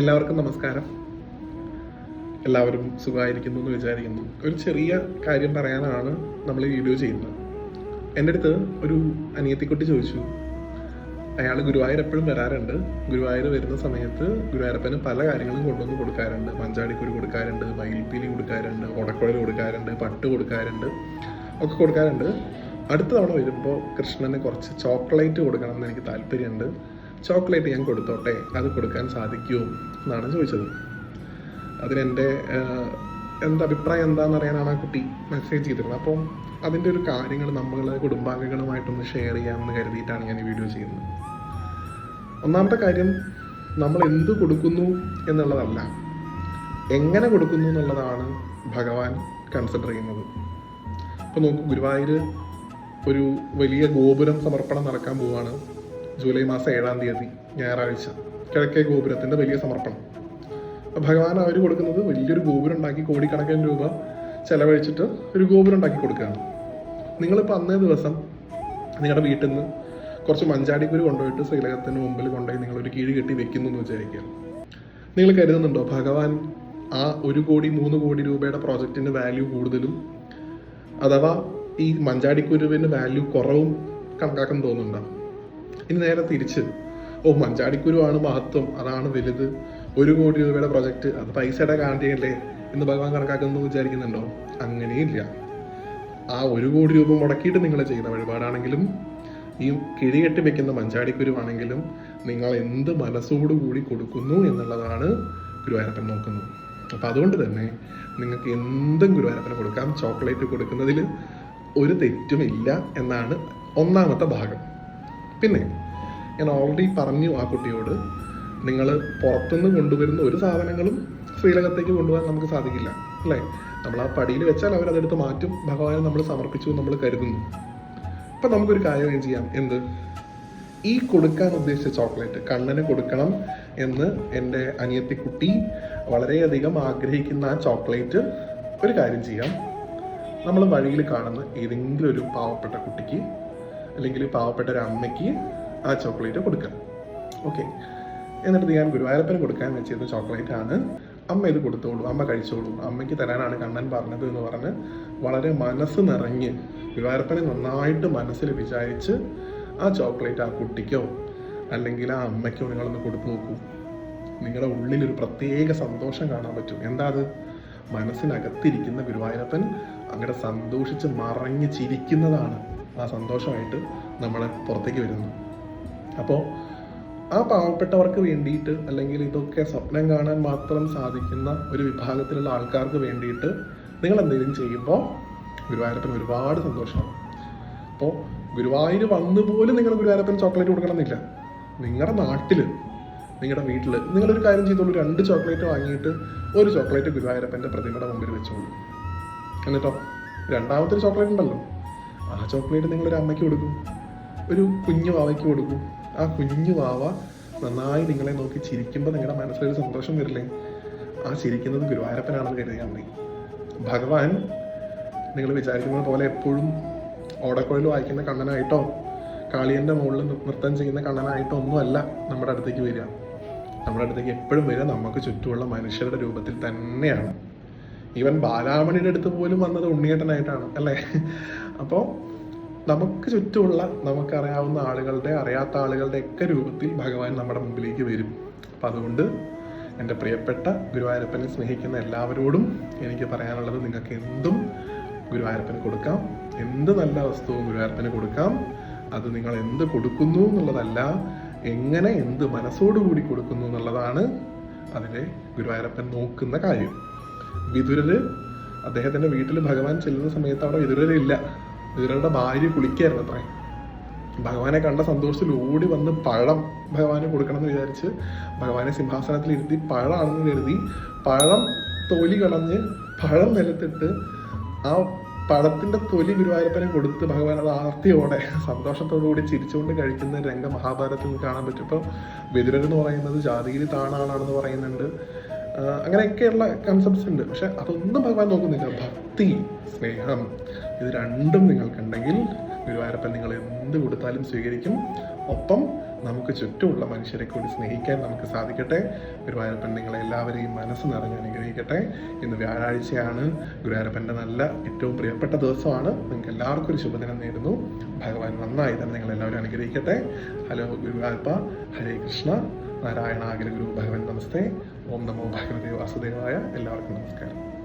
എല്ലാവർക്കും നമസ്കാരം. എല്ലാവരും സുഖമായിരിക്കുന്നു എന്ന് വിചാരിക്കുന്നു. ഒരു ചെറിയ കാര്യം പറയാനാണ് നമ്മൾ ഈ വീഡിയോ ചെയ്യുന്നത്. എന്റെ അടുത്ത് ഒരു അനിയത്തിക്കുട്ടി ചോദിച്ചു. അയാൾ ഗുരുവായൂർ എപ്പോഴും വരാറുണ്ട്. ഗുരുവായൂർ വരുന്ന സമയത്ത് ഗുരുവായൂരപ്പന് പല കാര്യങ്ങളും കൊണ്ടുവന്ന് കൊടുക്കാറുണ്ട്. മഞ്ചാടിക്കുരു കൊടുക്കാറുണ്ട് മയിൽപ്പീലി കൊടുക്കാറുണ്ട് ഉടക്കുഴൽ കൊടുക്കാറുണ്ട് പട്ട് കൊടുക്കാറുണ്ട് ഒക്കെ കൊടുക്കാറുണ്ട്. അടുത്ത തവണ വരുമ്പോൾ കൃഷ്ണന് കുറച്ച് ചോക്ലേറ്റ് കൊടുക്കണം എന്ന് എനിക്ക് താല്പര്യമുണ്ട്. ചോക്ലേറ്റ് ഞാൻ കൊടുത്തോട്ടെ? അത് കൊടുക്കാൻ സാധിക്കുമോ എന്നാണ് ചോദിച്ചത്. അതിനെന്റെ എന്താ അഭിപ്രായം എന്താണെന്ന് അറിയാനാണ് ആ കുട്ടി മെസ്സേജ് ചെയ്തിരുന്നത്. അപ്പം അതിന്റെ ഒരു കാര്യങ്ങൾ നമ്മൾ കുടുംബാംഗങ്ങളുമായിട്ടൊന്ന് ഷെയർ ചെയ്യാമെന്ന് കരുതിയിട്ടാണ് ഞാൻ ഈ വീഡിയോ ചെയ്യുന്നത്. ഒന്നാമത്തെ കാര്യം നമ്മൾ എന്ത് കൊടുക്കുന്നു എന്നുള്ളതല്ല എങ്ങനെ കൊടുക്കുന്നു എന്നുള്ളതാണ് ഭഗവാൻ കൺസിഡർ ചെയ്യുന്നത്. ഇപ്പോൾ നോക്കൂ ഗുരുവായൂർ ഒരു വലിയ ഗോപുരം സമർപ്പണം നടക്കാൻ പോവുകയാണ് ജൂലൈ മാസം ഏഴാം തീയതി ഞായറാഴ്ച കിഴക്കേ ഗോപുരത്തിന്റെ വലിയ സമർപ്പണം. ഭഗവാൻ അവർ കൊടുക്കുന്നത് വലിയൊരു ഗോപുരം ഉണ്ടാക്കി കോടിക്കണക്കിന് രൂപ ചെലവഴിച്ചിട്ട് ഒരു ഗോപുരം ഉണ്ടാക്കി കൊടുക്കുകയാണ്. നിങ്ങളിപ്പോൾ അന്നേ ദിവസം നിങ്ങളുടെ വീട്ടിൽ നിന്ന് കുറച്ച് മഞ്ചാടിക്കുരു കൊണ്ടുപോയിട്ട് ശ്രീലകത്തിന് മുമ്പിൽ കൊണ്ടുപോയി നിങ്ങളൊരു കീഴ് കെട്ടി വെക്കുന്നു എന്ന് വിചാരിക്കുക. നിങ്ങൾ കരുതുന്നുണ്ടോ ഭഗവാൻ ആ ഒരു കോടി മൂന്ന് കോടി രൂപയുടെ പ്രോജക്റ്റിന്റെ വാല്യൂ കൂടുതലും അഥവാ ഈ മഞ്ചാടിക്കുരുവിന് വാല്യൂ കുറവും കണക്കാക്കാൻ തോന്നുന്നുണ്ടോ? ഇനി നേരെ തിരിച്ച്. ഓ മഞ്ചാടിക്കുരുവാണ് മഹത്വം. അതാണ് വലുത്. ഒരു കോടി രൂപയുടെ പ്രൊജക്റ്റ് അത് പൈസയുടെ കാണ്ടിയല്ലേ എന്ന് ഭഗവാൻ കണക്കാക്കുന്നു വിചാരിക്കുന്നുണ്ടോ? അങ്ങനെയില്ല. ആ ഒരു കോടി രൂപ മുടക്കിയിട്ട് നിങ്ങൾ ചെയ്യുന്ന വഴിപാടാണെങ്കിലും ഈ കിഴികെട്ടി വെക്കുന്ന മഞ്ചാടിക്കുരുവാണെങ്കിലും നിങ്ങൾ എന്ത് മനസ്സോടുകൂടി കൊടുക്കുന്നു എന്നുള്ളതാണ് ഗുരുവായൂരപ്പൻ നോക്കുന്നത്. അപ്പം അതുകൊണ്ട് തന്നെ നിങ്ങൾക്ക് എന്തും ഗുരുവായൂരപ്പന് കൊടുക്കാം. ചോക്ലേറ്റ് കൊടുക്കുന്നതിൽ ഒരു തെറ്റുമില്ല എന്നാണ് ഒന്നാമത്തെ ഭാഗം. പിന്നെ ഞാൻ ഓൾറെഡി പറഞ്ഞു ആ കുട്ടിയോട് നിങ്ങൾ പുറത്തുനിന്ന് കൊണ്ടുവരുന്ന ഒരു സാധനങ്ങളും ശ്രീലകത്തേക്ക് കൊണ്ടുപോകാൻ നമുക്ക് സാധിക്കില്ല. അല്ലേ? നമ്മൾ ആ പടിയിൽ വെച്ചാൽ അവർ അതെടുത്ത് മാറ്റും. ഭഗവാനെ നമ്മൾ സമർപ്പിച്ചു നമ്മൾ കരുതുന്നു. അപ്പം നമുക്കൊരു കാര്യം ചെയ്യാം. എന്ത്? ഈ കൊടുക്കാൻ ഉദ്ദേശിച്ച ചോക്ലേറ്റ് കണ്ണന് കൊടുക്കണം എന്ന് എന്റെ അനിയത്തിക്കുട്ടി വളരെയധികം ആഗ്രഹിക്കുന്ന ആ ചോക്ലേറ്റ് ഒരു കാര്യം ചെയ്യാം. നമ്മൾ വഴിയിൽ കാണുന്ന ഏതെങ്കിലും ഒരു പാവപ്പെട്ട കുട്ടിക്ക് അല്ലെങ്കിൽ പാവപ്പെട്ട ഒരു അമ്മയ്ക്ക് ആ ചോക്ലേറ്റ് കൊടുക്കാം. ഓക്കെ എന്നിട്ട് ഞാൻ ഗുരുവായൂരപ്പന് കൊടുക്കാൻ വെച്ചിരുന്ന ചോക്ലേറ്റ് ആണ്. അമ്മ ഇത് കൊടുത്തോളൂ അമ്മ കഴിച്ചോളൂ. അമ്മയ്ക്ക് തരാനാണ് കണ്ണൻ പറഞ്ഞത് എന്ന് പറഞ്ഞ് വളരെ മനസ്സ് നിറഞ്ഞ് ഗുരുവായൂരപ്പനെ നന്നായിട്ട് മനസ്സിൽ വിചാരിച്ച് ആ ചോക്ലേറ്റ് ആ കുട്ടിക്കോ അല്ലെങ്കിൽ ആ അമ്മയ്ക്കോ നിങ്ങളൊന്ന് കൊടുത്തു നോക്കൂ. നിങ്ങളുടെ ഉള്ളിൽ ഒരു പ്രത്യേക സന്തോഷം കാണാൻ പറ്റും. എന്താ അത്? മനസ്സിനകത്തിരിക്കുന്ന ഗുരുവായൂരപ്പൻ അങ്ങനെ സന്തോഷിച്ച് മറഞ്ഞ് ചിരിക്കുന്നതാണ്. ആ സന്തോഷമായിട്ട് നമ്മളെ പുറത്തേക്ക് വരുന്നു. അപ്പോൾ ആ പാവപ്പെട്ടവർക്ക് വേണ്ടിയിട്ട് അല്ലെങ്കിൽ ഇതൊക്കെ സ്വപ്നം കാണാൻ മാത്രം സാധിക്കുന്ന ഒരു വിഭാഗത്തിലുള്ള ആൾക്കാർക്ക് വേണ്ടിയിട്ട് നിങ്ങൾ എന്തെങ്കിലും ചെയ്യുമ്പോൾ ഗുരുവായൂരപ്പൻ ഒരുപാട് സന്തോഷമാണ് അപ്പോൾ ഗുരുവായൂർ വന്നു പോലും നിങ്ങൾ ഗുരുവായൂരപ്പൻ ചോക്ലേറ്റ് കൊടുക്കണമെന്നില്ല. നിങ്ങളുടെ നാട്ടിൽ നിങ്ങളുടെ വീട്ടിൽ നിങ്ങളൊരു കാര്യം ചെയ്തോളൂ. രണ്ട് ചോക്ലേറ്റ് വാങ്ങിയിട്ട് ഒരു ചോക്ലേറ്റ് ഗുരുവായൂരപ്പന്റെ പ്രതിമയുടെ മുമ്പിൽ വെച്ചോളൂ. എന്നിട്ടോ? രണ്ടാമത്തെ ചോക്ലേറ്റ് ഉണ്ടല്ലോ. ആ ചോക്ലേറ്റ് നിങ്ങളൊരു അമ്മയ്ക്ക് കൊടുക്കും. ഒരു കുഞ്ഞു വാവയ്ക്ക് കൊടുക്കും. ആ കുഞ്ഞു വാവ നന്നായി നിങ്ങളെ നോക്കി ചിരിക്കുമ്പോൾ നിങ്ങളുടെ മനസ്സിലൊരു സന്തോഷം വരില്ലേ? ആ ചിരിക്കുന്നത് ഗുരുവായൂരപ്പനാണെന്ന് കരുതിയാൽ മതി. ഭഗവാൻ നിങ്ങൾ വിചാരിക്കുന്നത് പോലെ എപ്പോഴും ഓടക്കുഴൽ വായിക്കുന്ന കണ്ണനായിട്ടോ കാളിയന്റെ മുകളിൽ നൃത്തം ചെയ്യുന്ന കണ്ണനായിട്ടോ ഒന്നുമല്ല നമ്മുടെ അടുത്തേക്ക് വരിക. നമ്മുടെ അടുത്തേക്ക് എപ്പോഴും വരിക നമുക്ക് ചുറ്റുമുള്ള മനുഷ്യരുടെ രൂപത്തിൽ തന്നെയാണ്. ഈവൻ ബാലാമണിയുടെ അടുത്ത് പോലും വന്നത് ഉണ്ണിയേട്ടനായിട്ടാണ് അല്ലേ? അപ്പോൾ നമുക്ക് ചുറ്റുമുള്ള നമുക്കറിയാവുന്ന ആളുകളുടെ അറിയാത്ത ആളുകളുടെ ഒക്കെ രൂപത്തിൽ ഭഗവാൻ നമ്മുടെ മുമ്പിലേക്ക് വരും. അപ്പം അതുകൊണ്ട് എന്റെ പ്രിയപ്പെട്ട ഗുരുവായൂരപ്പനെ സ്നേഹിക്കുന്ന എല്ലാവരോടും എനിക്ക് പറയാനുള്ളത് നിങ്ങൾക്ക് എന്തും ഗുരുവായൂരപ്പന് കൊടുക്കാം. എന്ത് നല്ല വസ്തുവും ഗുരുവായൂരപ്പന് കൊടുക്കാം. അത് നിങ്ങൾ എന്ത് കൊടുക്കുന്നു എന്നുള്ളതല്ല എങ്ങനെ എന്ത് മനസ്സോടുകൂടി കൊടുക്കുന്നു എന്നുള്ളതാണ് അതിലെ ഗുരുവായൂരപ്പൻ നോക്കുന്ന കാര്യം. വിതുരര് അദ്ദേഹത്തിന്റെ വീട്ടിൽ ഭഗവാൻ ചെല്ലുന്ന സമയത്ത് അവിടെ വിതുരരില്ല. വിതുരരുടെ ഭാര്യ കുളിക്കായിരുന്നു അത്രേ ഭഗവാനെ കണ്ട സന്തോഷത്തിൽ ഓടി വന്ന് പഴം ഭഗവാന് കൊടുക്കണം എന്ന് വിചാരിച്ച് ഭഗവാനെ സിംഹാസനത്തിൽ ഇരുത്തി പഴമാണെന്ന് കരുതി പഴം തൊലി കളഞ്ഞ് പഴം നിലത്തിട്ട് ആ പഴത്തിന്റെ തൊലി ഗുരുവായൂരപ്പനെ കൊടുത്ത് ഭഗവാൻ അത് ആർത്തിയോടെ സന്തോഷത്തോടു കൂടി ചിരിച്ചുകൊണ്ട് കഴിക്കുന്ന രംഗം മഹാഭാരതത്തിൽ കാണാൻ പറ്റും. ഇപ്പം വിതുരൻ എന്ന് പറയുന്നത് ജാതിയിൽ താണാളാണെന്ന് പറയുന്നുണ്ട്. അങ്ങനെയൊക്കെയുള്ള കൺസെപ്റ്റ്സ് ഉണ്ട്. പക്ഷെ അതൊന്നും ഭഗവാൻ നോക്കുന്നില്ല. ഭക്തി സ്നേഹം ഇത് രണ്ടും നിങ്ങൾക്കുണ്ടെങ്കിൽ ഗുരുവായൂരപ്പൻ നിങ്ങൾ എന്ത് കൊടുത്താലും സ്വീകരിക്കും. ഒപ്പം നമുക്ക് ചുറ്റുമുള്ള മനുഷ്യരെ കൂടി സ്നേഹിക്കാൻ നമുക്ക് സാധിക്കട്ടെ. ഗുരുവായൂരപ്പൻ നിങ്ങളെ എല്ലാവരെയും മനസ്സ് നിറഞ്ഞ് അനുഗ്രഹിക്കട്ടെ ഇന്ന് വ്യാഴാഴ്ചയാണ് ഗുരുവായൂരപ്പന്റെ നല്ല ഏറ്റവും പ്രിയപ്പെട്ട ദിവസമാണ്. നിങ്ങൾക്ക് എല്ലാവർക്കും ഒരു ശുഭദിനം നേരുന്നു. ഭഗവാൻ നന്നായി തന്നെ നിങ്ങളെല്ലാവരും അനുഗ്രഹിക്കട്ടെ. ഹലോ ഗുരുവായൂരപ്പ. ഹരേ കൃഷ്ണ. നാരായണ അഖില ഗുരു ഭഗവൻ നമസ്തേ. ഓം നമോ ഭഗവതി വാസുദേവായ. എല്ലാവർക്കും നമസ്കാരം.